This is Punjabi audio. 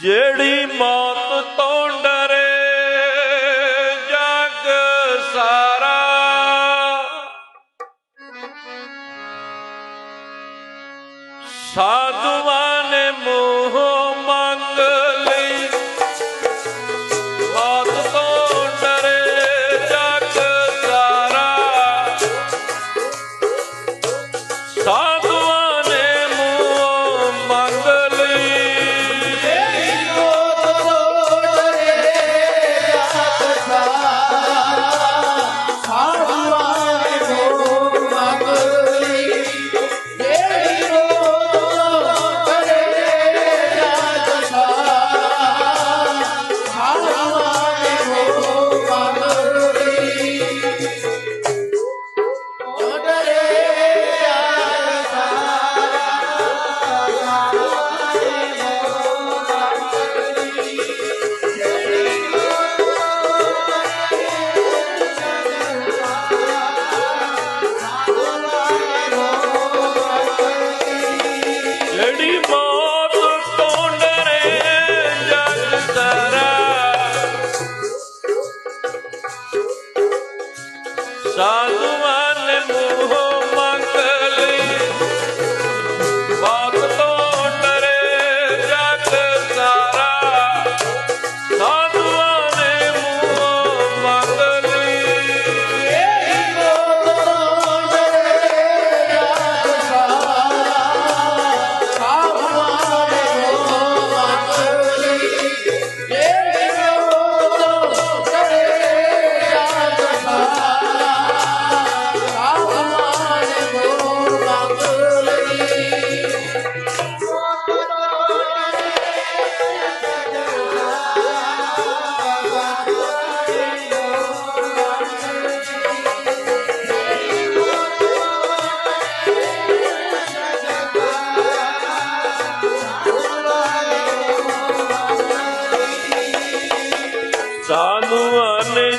ਜਿਹੜੀ ਮੌਤ ਤੋਂ ਡਰੇ ਜਗ ਸਾਰਾ। ਸਾਧੂ Sunday.